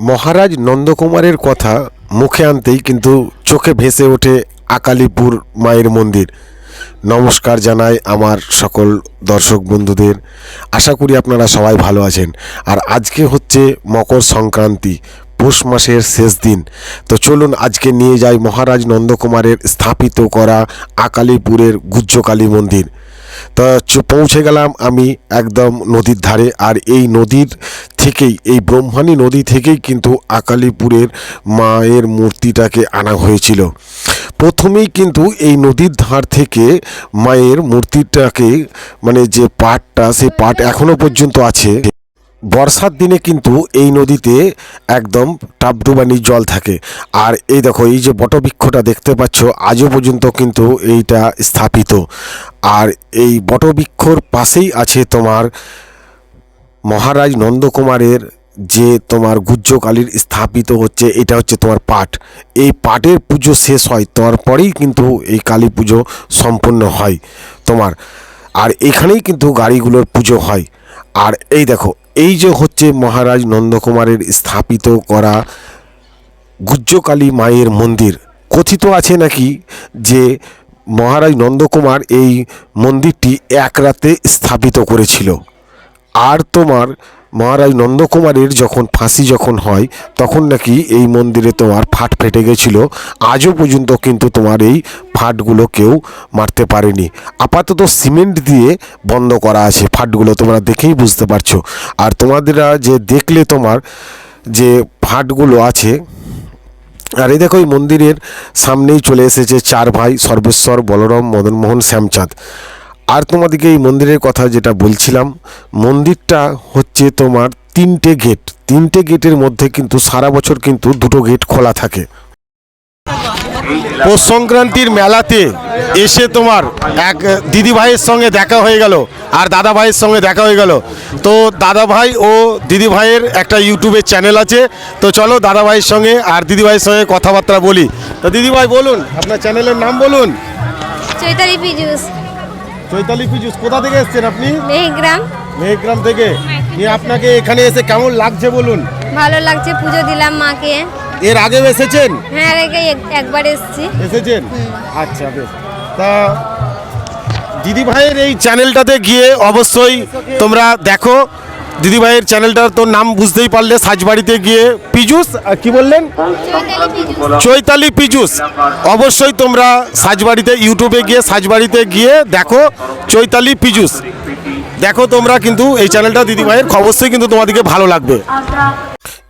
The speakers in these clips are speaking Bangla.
মহারাজ নন্দকুমারের কথা মুখে আনতেই কিন্তু চোখে ভেসে ওঠে আকালিপুর মায়ের মন্দির। নমস্কার জানাই আমার সকল দর্শক বন্ধুদের। আশা করি আপনারা সবাই ভালো আছেন। আর আজকে হচ্ছে মকর সংক্রান্তি। পৌষ মাসের শেষ দিন। তো চলুন আজকে নিয়ে যাই মহারাজ নন্দকুমারের স্থাপিত করা আকালিপুরের গুজ্জকালী মন্দির। তা পৌঁছে গেলাম আমি একদম নদীর ধারে আর এই নদীর থেকেই, এই ব্রহ্মাণী নদী থেকেই কিন্তু আকালিপুরের মায়ের মূর্তিটাকে আনা হয়েছিল। প্রথমেই কিন্তু এই নদীর ধার থেকে মায়ের মূর্তিটাকে মানে যে পাটটা সেই পাট এখনও পর্যন্ত আছে। বর্ষার দিনে কিন্তু এই নদীতে একদম টাপডুবানি জল থাকে। আর এই দেখো, এই যে বটবৃক্ষটা দেখতে পাচ্ছ, আজও পর্যন্ত কিন্তু এইটা স্থাপিত। আর এই বটবৃক্ষর পাশেই আছে তোমার মহারাজ নন্দকুমারের যে তোমার গুজ্জকালীর স্থাপিত হচ্ছে, এটা হচ্ছে তোমার পাঠ এই পাটের পুজো শেষ হয়, তারপরেই কিন্তু এই কালী পুজো সম্পন্ন হয়। তোমার আর এখানেই কিন্তু গাড়িগুলোর পুজো হয়। আর এই দেখো, এই যে হচ্ছে মহারাজ নন্দকুমারের স্থাপিত করা গুজ্জকালী মায়ের মন্দির। কথিত আছে নাকি যে মহারাজ নন্দকুমার এই মন্দিরটি এক রাতে স্থাপিত করেছিল? আর তোমার মহারাজ নন্দকুমারের যখন ফাঁসি যখন হয়, তখন নাকি এই মন্দিরে তোমার ফাট ফেটে গেছিল। আজও পর্যন্ত কিন্তু তোমার এই ফাটগুলো কেউ মারতে পারেনি। আপাতত সিমেন্ট দিয়ে বন্ধ করা আছে ফাটগুলো, তোমরা দেখেই বুঝতে পারছ। আর তোমাদেরা যে দেখলে তোমার যে ফাটগুলো আছে, আর এই দেখো এই মন্দিরের সামনেই চলে এসেছে চার ভাই, সর্বেশ্বর, বলরাম, মদনমোহন, শ্যামচাঁদ। আর তোমাদেরকে এই মন্দিরের কথা যেটা বলছিলাম, মন্দিরটা হচ্ছে তোমার তিনটে গেট তিনটে গেটের মধ্যে কিন্তু সারা বছর কিন্তু দুটো গেট খোলা থাকে। পৌষ সংক্রান্তির মেলাতে এসে তোমার এক দিদি ভাইয়ের সঙ্গে দেখা হয়ে গেল আর দাদা ভাইয়ের সঙ্গে দেখা হয়ে গেল। তো দাদা ভাই ও দিদি ভাইয়ের একটা ইউটিউবের চ্যানেল আছে। তো চলো দাদা ভাইয়ের সঙ্গে আর দিদি ভাইয়ের সঙ্গে কথাবার্তা বলি। তো দিদি ভাই বলুন, আপনার চ্যানেলের নাম বলুন। চৈতালি চৈতালি পিজুস কোথা থেকে এসেছেন আপনি? মেহগ্রাম। মেহগ্রাম থেকে। আপনাকে এখানে এসে কেমন লাগছে বলুন? ভালো লাগছে পুজো দিলাম মাকে। এর আগে এসেছেন? হ্যাঁ আগে একবার এসেছি। এসেছেন? আচ্ছা বেশ। তা দিদি ভাইয়ের এই চ্যানেলটাতে গিয়ে অবশ্যই তোমরা দেখো দিদি ভাইয়ের চ্যানেলটার তোর নাম বুঝতেই পারলে সাজবাড়িতে গিয়ে পিজুস কি বললেন? চৈতালি পিজুস। অবশ্যই তোমরা সাজবাড়িতে, ইউটিউবে গিয়ে সাজবাড়িতে গিয়ে দেখো চৈতালি পিজুস। দেখো তোমরা কিন্তু এই চ্যানেলটা দিদিভাইয়ের, অবশ্যই কিন্তু তোমাদেরকে ভালো লাগবে।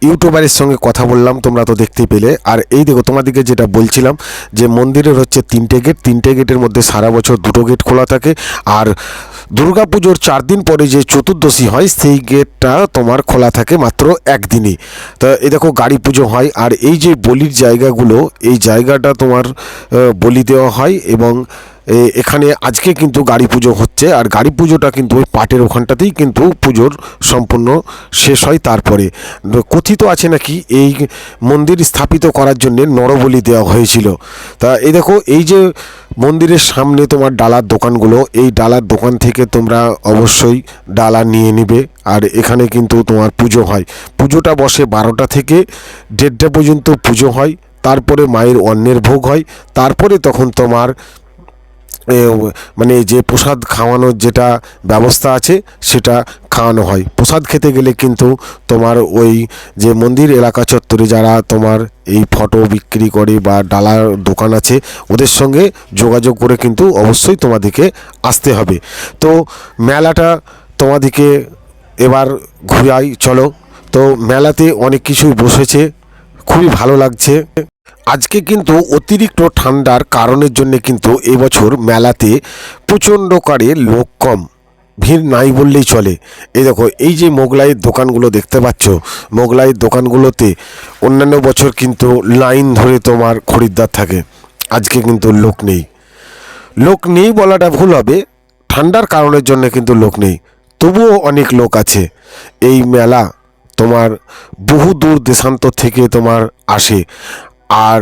ইউটিউবারের সঙ্গে কথা বললাম, তোমরা তো দেখতেই পেলে। আর এই দেখো তোমাদেরকে যেটা বলছিলাম, যে মন্দিরের হচ্ছে তিনটে গেট। তিনটে গেটের মধ্যে সারা বছর দুটো গেট খোলা থাকে। আর দুর্গাপুজোর চার দিন পরে যে চতুর্দশী হয়, সেই গেটটা তোমার খোলা থাকে মাত্র একদিনই। তা এই দেখো, গাড়ি পুজো হয়। আর এই যে বলির জায়গাগুলো, এই জায়গাটা তোমার বলি দেওয়া হয় এবং এখানে আজকে কিন্তু গাড়ি পুজো হচ্ছে। আর গাড়ি পুজোটা কিন্তু ওই পাটের ওখানটাতেই কিন্তু পুজোর সম্পূর্ণ শেষ হয় তারপরে। কথিত আছে নাকি? এই মন্দির স্থাপিত করার জন্য নরবলি দেওয়া হয়েছিল। তা এই দেখো, এই যে মন্দিরের সামনে তোমার ডালার দোকানগুলো, এই ডালার দোকান থেকে তোমরা অবশ্যই ডালা নিয়ে নিবে। আর এখানে কিন্তু তোমার পুজো হয়। পুজোটা বসে বারোটা থেকে দেড়টা পর্যন্ত পুজো হয়। তারপরে মায়ের অন্নের ভোগ হয়। তারপরে তখন তোমার মানে যে প্রসাদ খাওয়ানোর যেটা ব্যবস্থা আছে, সেটা খাওয়ানো হয়। প্রসাদ খেতে গেলে কিন্তু তোমার ওই যে মন্দির এলাকা চত্বরে যারা তোমার এই ফটো বিক্রি করে বা ডালার দোকান আছে, ওদের সঙ্গে যোগাযোগ করে কিন্তু অবশ্যই তোমাদেরকে আসতে হবে। তো মেলাটা তোমাদেরকে এবার ঘুরাই, চলো। তো মেলাতে অনেক কিছুই বসেছে, খুবই ভালো লাগছে। আজকে কিন্তু অতিরিক্ত ঠান্ডার কারণের জন্য কিন্তু এবছর মেলাতে প্রচণ্ড কারে লোক কম। ভিড় নাই বললেই চলে। এই দেখো, এই যে মোগলাইয়ের দোকানগুলো দেখতে পাচ্ছ মোগলাইয়ের দোকানগুলোতে অন্যান্য বছর কিন্তু লাইন ধরে তোমার খরিদ্দার থাকে। আজকে কিন্তু লোক নেই। লোক নেই বলাটা ভুল হবে। ঠান্ডার কারণের জন্য কিন্তু লোক নেই। তবুও অনেক লোক আছে। এই মেলা তোমার বহু দূর দেশান্তর থেকে তোমার আসে। আর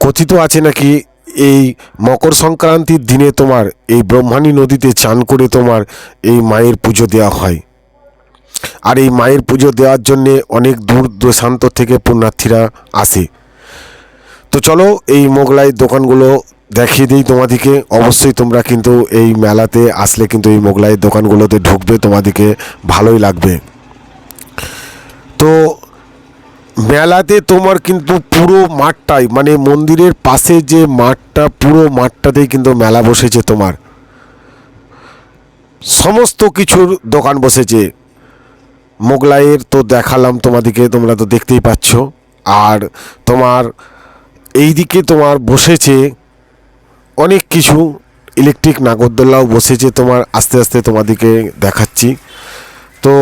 কথিত আছে নাকি এই মকর সংক্রান্তির দিনে তোমার এই ব্রহ্মাণী নদীতে চান করে তোমার এই মায়ের পুজো দেওয়া হয়? আর এই মায়ের পুজো দেওয়ার জন্যে অনেক দূর দেশান্তর থেকে পুণ্যার্থীরা আসে। তো চলো এই মোগলাই দোকানগুলো দেখিয়ে দিই তোমাদেরকে। অবশ্যই তোমরা কিন্তু এই মেলাতে আসলে কিন্তু এই মোগলাই দোকানগুলোতে ঢুকবে, তোমাদেরকে ভালোই লাগবে। তো মেলাতে তোমার কিন্তু পুরো মাঠটাই মানে মন্দিরের পাশে যে মাঠটা, পুরো মাঠটাতেই কিন্তু মেলা বসেছে তোমার। সমস্ত কিছুর দোকান বসেছে। মোগলাইয়ের তো দেখালাম তোমাদেরকে, তোমরা তো দেখতেই পাচ্ছ। আর তোমার এইদিকে তোমার বসেছে অনেক কিছু। ইলেকট্রিক নাগরদোল্লাও বসেছে তোমার, আস্তে আস্তে তোমাদেরকে দেখাচ্ছি। তো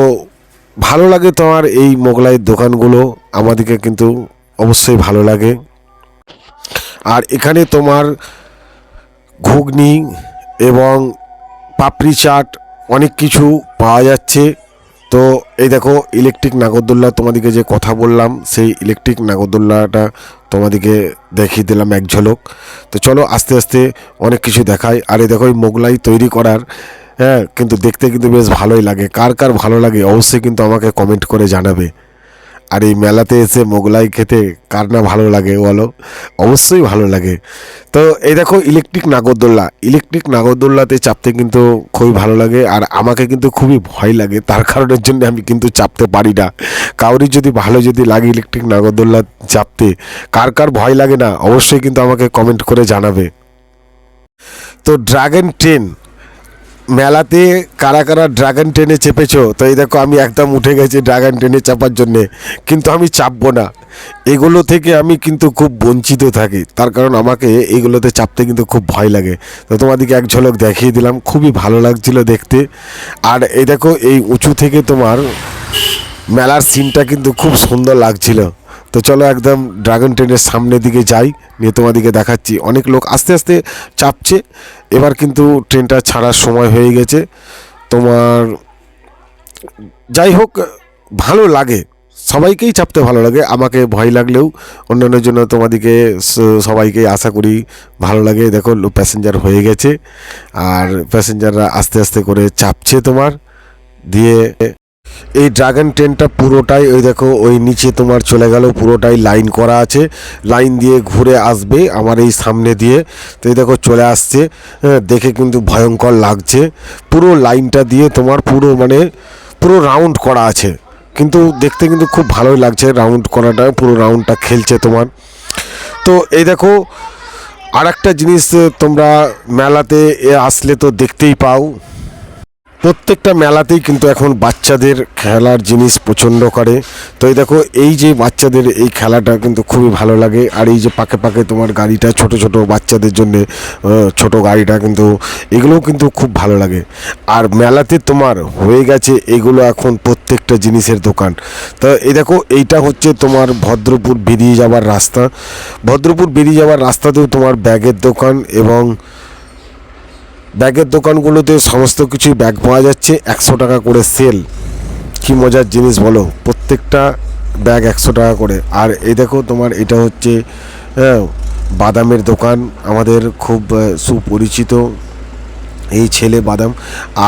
ভালো লাগে তোমার এই মোগলাইয়ের দোকানগুলো? আমাদেরকে কিন্তু অবশ্যই ভালো লাগে। আর এখানে তোমার ঘুগনি এবং পাপড়ি চাট অনেক কিছু পাওয়া যাচ্ছে। তো এই দেখো, ইলেকট্রিক নাগরদোল্লা তোমাদেরকে যে কথা বললাম, সেই ইলেকট্রিক নাগরদোল্লাটা তোমাদেরকে দেখিয়ে দিলাম এক ঝলক। তো চলো আস্তে আস্তে অনেক কিছু দেখায় আর এই দেখো, এই মোগলাই তৈরি করার হ্যাঁ কিন্তু দেখতে কিন্তু বেশ ভালোই লাগে। কার কার ভালো লাগে, অবশ্যই কিন্তু আমাকে কমেন্ট করে জানাবে। আর এই মেলাতে এসে মোগলাই খেতে কার না ভালো লাগে বলো? অবশ্যই ভালো লাগে। তো এই দেখো ইলেকট্রিক নাগরদোল্লা। ইলেকট্রিক নাগরদোল্লাতে চাপতে কিন্তু খুবই ভালো লাগে আর আমাকে কিন্তু খুবই ভয় লাগে। তার কারণের জন্য আমি কিন্তু চাপতে পারি না। কাউরি যদি ভালো যদি লাগে ইলেকট্রিক নাগরদোল্লা চাপতে, কার কার ভয় লাগে না, অবশ্যই কিন্তু আমাকে কমেন্ট করে জানাবে। তো ড্রাগন ট্রেন মেলাতে কারা কারা ড্রাগন ট্রেনে চেপেছো? তো এই দেখো, আমি একদম উঠে গেছি ড্রাগন ট্রেনে চাপার জন্যে। কিন্তু আমি চাপবো না। এগুলো থেকে আমি কিন্তু খুব বঞ্চিত থাকি। তার কারণ আমাকে এইগুলোতে চাপতে কিন্তু খুব ভয় লাগে। তো তোমাদেরকে এক ঝলক দেখিয়ে দিলাম। খুবই ভালো লাগছিল দেখতে। আর এই দেখো, এই উঁচু থেকে তোমার মেলার সিনটা কিন্তু খুব সুন্দর লাগছিল। তো চলো একদম ড্রাগন ট্রেনের সামনের দিকে যাই, নিয়ে তোমাদেরকে দেখাচ্ছি। অনেক লোক আস্তে আস্তে চাপছে। এবার কিন্তু ট্রেনটা ছাড়ার সময় হয়ে গেছে। তোমার যাই হোক, ভালো লাগে। সবাইকেই চাপতে ভালো লাগে। আমাকে ভয় লাগলেও অন্যান্যের জন্য তোমাদেরকে সবাইকে আশা করি ভালো লাগে। দেখো প্যাসেঞ্জার হয়ে গেছে। আর প্যাসেঞ্জাররা আস্তে আস্তে করে চাপছে তোমার। দিয়ে এই ড্রাগন ট্রেনটা পুরোটাই ওই দেখো ওই নিচে তোমার চলে গেল পুরোটাই লাইন করা আছে। লাইন দিয়ে ঘুরে আসবে আমার এই সামনে দিয়ে। তো এই দেখো চলে আসছে। হ্যাঁ, দেখে কিন্তু ভয়ঙ্কর লাগছে। পুরো লাইনটা দিয়ে তোমার পুরো মানে পুরো রাউন্ড করা আছে। কিন্তু দেখতে কিন্তু খুব ভালোই লাগছে রাউন্ড করাটা পুরো রাউন্ডটা খেলছে তোমার। তো এই দেখো আর একটা জিনিস তোমরা মেলাতে আসলে তো দেখতেই পাও। প্রত্যেকটা মেলাতেই কিন্তু এখন বাচ্চাদের খেলার জিনিস প্রচণ্ড করে। তো এই দেখো, এই যে বাচ্চাদের এই খেলাটা কিন্তু খুবই ভালো লাগে। আর এই যে পাকে পাকে তোমার গাড়িটা, ছোট ছোট বাচ্চাদের জন্য ছোট গাড়িটা কিন্তু, এগুলোও কিন্তু খুব ভালো লাগে। আর মেলাতে তোমার হয়ে গেছে এগুলো এখন প্রত্যেকটা জিনিসের দোকান। তো এই দেখো, এইটা হচ্ছে তোমার ভদ্রপুর বেরিয়ে যাওয়ার রাস্তা। ভদ্রপুর বেরিয়ে যাওয়ার রাস্তাতেও তোমার ব্যাগের দোকান এবং ব্যাগের দোকানগুলোতে সমস্ত কিছুই ব্যাগ পাওয়া যাচ্ছে একশো টাকা করে সেল। কি মজার জিনিস বলো প্রত্যেকটা ব্যাগ একশো টাকা করে। আর এই দেখো তোমার এটা হচ্ছে হ্যাঁ, বাদামের দোকান আমাদের খুব সুপরিচিত এই ছেলে বাদাম।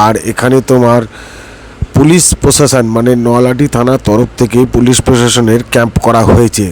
আর এখানে তোমার পুলিশ প্রশাসন মানে নলাটি থানার তরফ থেকে পুলিশ প্রশাসনের ক্যাম্প করা হয়েছে।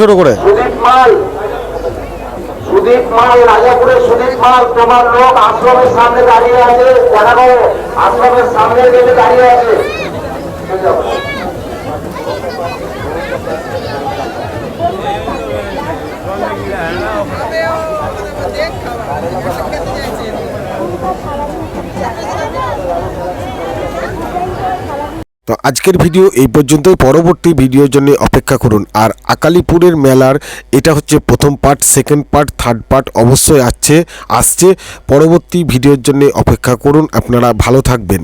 ছোট করে। সুদীপ মাল সুদীপ রাজাপুরের সুদীপ মাল তোমার লোক আশ্রমের সামনে দাঁড়িয়ে আছে। দেখা আশ্রমের সামনে গেলে দাঁড়িয়ে আছে। তো আজকের ভিডিও এই পর্যন্তই। পরবর্তী ভিডিওর জন্য অপেক্ষা করুন। আর আকালিপুরের মেলার এটা হচ্ছে প্রথম part second part third part অবশ্যই আসছে আসছে। পরবর্তী ভিডিওর জন্য অপেক্ষা করুন। আপনারা ভালো থাকবেন।